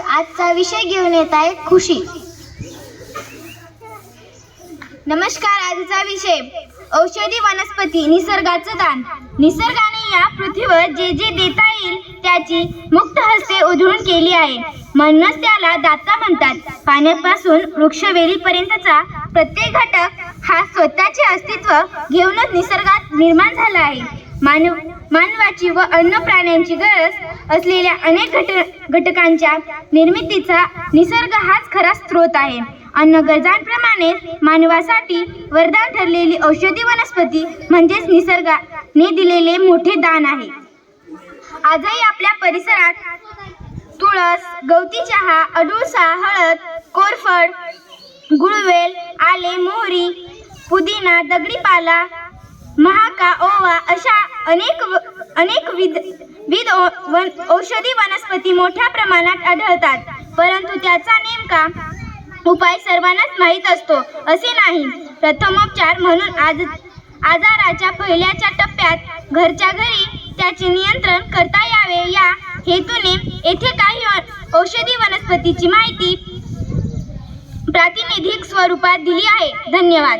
आपणास आजचा विषय घेऊन येत आहे खुशी. नमस्कार आजचा विषय औषधी वनस्पती निसर्गाचं दान. निसर्गाने या पृथ्वीवर जे जे देता येईल त्याची मुक्त हस्ते उधळून केली आहे. म्हणूनच त्याला दाता म्हणतात. पाण्यापासून वृक्षवेलीपर्यंतचा प्रत्येक घटक हा स्वतःचे अस्तित्व घेऊनच निसर्गात निर्माण झाला आहे. मानव मानवाची व अन्य प्राण्यांची गरज असलेल्या अनेक घट घटकांच्या निर्मितीचा निसर्ग हाच खरा स्रोत आहे. अन्न गरजांप्रमाणे मानवासाठी वरदान ठरलेली औषधी वनस्पती म्हणजेच निसर्गाने दिलेले मोठे दान आहे. आजही आपल्या परिसरात तुळस गवती चहा अडुळसा हळद कोरफड गुळवेल आले मोहरी पुदिना दगडीपाला महाका ओवा अशा अनेक व- अनेक विध विध वन औषधी वनस्पती मोठ्या प्रमाणात आढळतात परंतु त्याचा नेमका उपाय सर्वांनाच माहीत असतो असे नाही. प्रथमोपचार म्हणून आज आजाराच्या पहिल्याच्या टप्प्यात घरच्या घरी त्याचे नियंत्रण करता यावे. या हेतूने येथे काही औषधी वनस्पतीची माहिती प्रातिनिधिक स्वरूपात दिली आहे. धन्यवाद.